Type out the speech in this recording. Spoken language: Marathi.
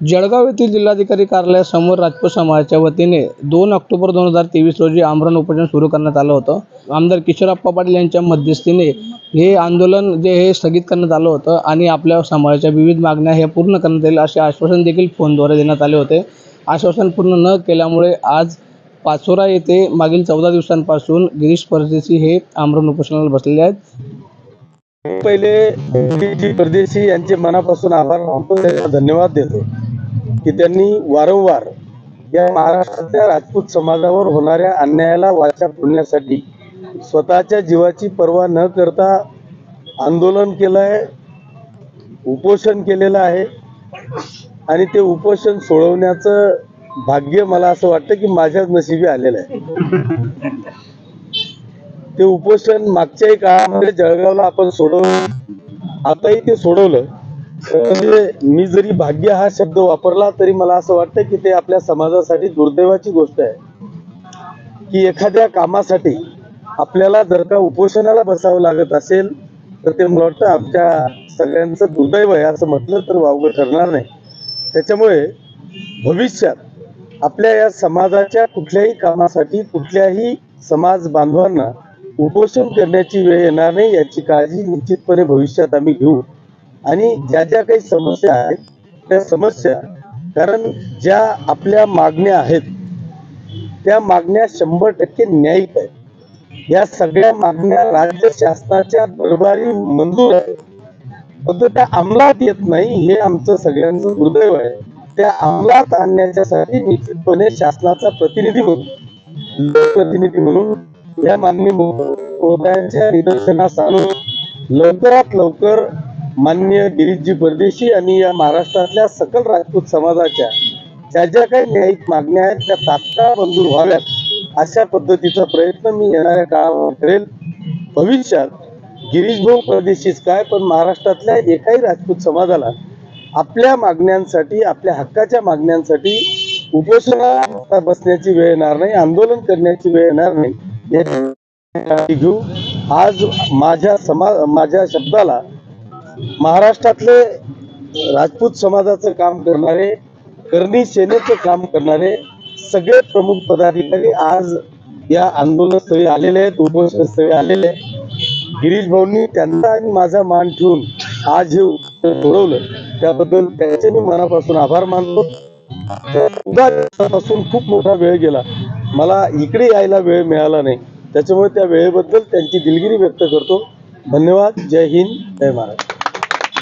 जळगाव येथील जिल्हाधिकारी कार्यालयासमोर राजपूत समाजाच्या वतीने दोन ऑक्टोबर दोन हजार तेवीस रोजी आमरण उपोषण सुरू करण्यात आलं होतं. आमदार किशोरप्पा पाटील यांच्या मध्यस्थीने हे आंदोलन जे हे स्थगित करण्यात आलं होतं आणि आपल्या समाजाच्या विविध मागण्या हे पूर्ण करण्यात येईल असे आश्वासन देखील फोनद्वारे देण्यात आले होते. आश्वासन पूर्ण न केल्यामुळे आज पाचोरा येथे मागील चौदा दिवसांपासून गिरीश परदेशी हे आमरण उपोषणाला बसलेले आहेत. पहिले जी परदेशी यांचे मनापासून आभार मानतो त्यांना धन्यवाद देतो. की त्यांनी वारंवार या महाराष्ट्रातल्या राजपूत समाजावर होणाऱ्या अन्यायाला वाचा फोडण्यासाठी स्वतःच्या जीवाची पर्वा न करता आंदोलन केलं आहे उपोषण केलेलं आहे. आणि ते उपोषण सोडवण्याचं भाग्य मला असं वाटतं की माझ्याच नशिबी आलेलं आहे. ते उपोषण मागच्याही काळामध्ये जळगावला आपण सोडवलं आताही ते सोडवलं. म्हणजे मी जरी भाग्य हा शब्द वापरला तरी मला असं वाटतं की ते आपल्या समाजासाठी दुर्दैवाची गोष्ट आहे. की एखाद्या कामासाठी आपल्याला जर का उपोषणाला बसावं लागत असेल तर ते मला वाटतं आमच्या सगळ्यांचं दुर्दैव आहे असं म्हटलं तर वावगं ठरणार नाही. त्याच्यामुळे भविष्यात आपल्या या समाजाच्या कुठल्याही कामासाठी कुठल्याही समाज बांधवांना उपोषण करण्याची वेळ येणार नाही याची काळजी निश्चितपणे भविष्यात आम्ही घेऊ. आणि ज्या ज्या काही समस्या आहेत त्या समस्या कारण ज्या आपल्या मागण्या आहेत त्या मागण्या शंभर टक्के न्यायिक आहेत. या सगळ्या मागण्या राज्य शासनाच्या दरबारी मंजूर आहेत. फक्त त्या अंमलात येत नाही हे आमचं सगळ्यांचं दुर्दैव आहे. त्या अंमलात आणण्याच्यासाठी निश्चितपणे शासनाचा प्रतिनिधी म्हणून लोकप्रतिनिधी म्हणून या मागणी निदर्शनास आणून लवकरात लवकर मान्य गिरीशजी परदेशी आणि या महाराष्ट्रातल्या सकल राजपूत समाजाच्या ज्या ज्या काही न्यायिक मागण्या आहेत त्या तात्काळ मंजूर व्हाव्यात अशा पद्धतीचा प्रयत्न मी येणाऱ्या काळावर करेल. भविष्यात गिरीश भाऊ परदेशीच काय पण महाराष्ट्रातल्या एकाही राजपूत समाजाला आपल्या मागण्यांसाठी आपल्या हक्काच्या मागण्यांसाठी उपोषणाला बसण्याची वेळ येणार नाही आंदोलन करण्याची वेळ येणार नाही. याची काळजी घेऊ. आज माझ्या समा माझ्या शब्दाला महाराष्ट्रातले राजपूत समाजाचं काम करणारे करणी सेनेचं काम करणारे सगळे प्रमुख पदाधिकारी आज या आंदोलनस्थळी आलेले आहेत उपोषणस्थळी आलेले आहेत. गिरीश भाऊंनी त्यांचा आणि माझा मान ठेवून आज हे सोडवलं. त्याबद्दल त्यांचे मी मनापासून आभार मानतो. पासून खूप मोठा वेळ गेला. मला इकडे यायला वेळ मिळाला नाही. त्याच्यामुळे त्या वेळेबद्दल त्यांची दिलगिरी व्यक्त करतो. धन्यवाद. जय हिंद. जय महाराष्ट्र.